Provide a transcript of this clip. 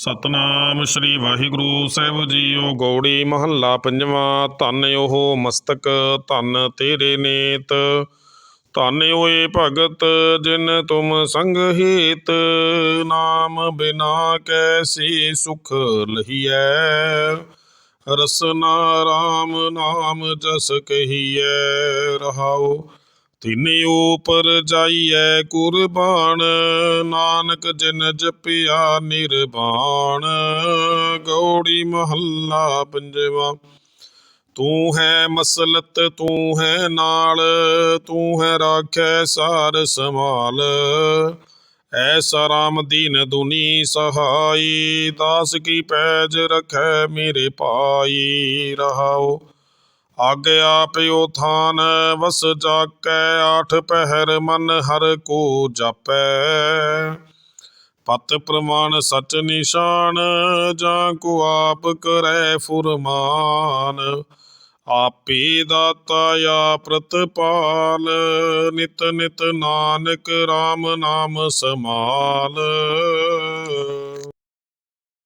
ਸਤਨਾਮ ਸ੍ਰੀ ਵਾਹਿਗੁਰੂ ਸਾਹਿਬ ਜੀਓ, ਗੌੜੀ ਮਹੱਲਾ ਪੰਜਵਾਂ, ਧੰਨ ਉਹ ਮਸਤਕ, ਧੰਨ ਤੇਰੇ ਨੇਤ। ਧੰਨ ਓਏ ਭਗਤ ਜਿਨ ਤੁਮ ਸੰਗ ਹੀਤ, ਨਾਮ ਬਿਨਾ ਕੈਸੀ ਸੁਖ ਲਹੀਐ? ਰਸਨਾ ਰਾਮ ਨਾਮ ਜਸ ਕਹੀਐ ਰਹਾਓ ਤਿਨ ਉਪਰ ਜਾਈਐ ਕੁਰਬਾਨ, ਨਾਨਕ ਜਿਨ ਜਪਿਆ ਨਿਰਵਾਣ। ਗੌੜੀ ਮਹੱਲਾ ਪੰਜਵਾ, ਤੂੰ ਹੈ ਮਸਲਤ, ਤੂੰ ਹੈ ਨਾਲ, ਤੂੰ ਹੈ ਰਾਖੈ ਸਾਰ ਸੰਭਾਲ। ਐਸਾ ਰਾਮ ਦੀਨ ਦੁਨੀ ਸਹਾਈ, ਦਾਸ ਕੀ ਪੈਜ ਰਖੈ ਮੇਰੇ ਭਾਈ। ਰਹਾਓ ਆਗਿਆ ਪਿਓ ਥਾਨ, ਵਸ ਜਾਕੈ, ਆਠ ਪਹਿਰ ਮਨ ਹਰ ਕੋ ਜਾਪੈ। ਪਤ ਪ੍ਰਮਾਣ ਸਚ ਨਿਸ਼ਾਨ, ਜਾਂ ਕੋ ਆਪ ਕਰੈ ਫੁਰਮਾਨ। ਆਪੇ ਦਾਤਾ ਆ ਪ੍ਰਤਪਾਲ, ਨਿਤ ਨਿਤ ਨਾਨਕ RAM ਨਾਮ ਸਮਾਲ।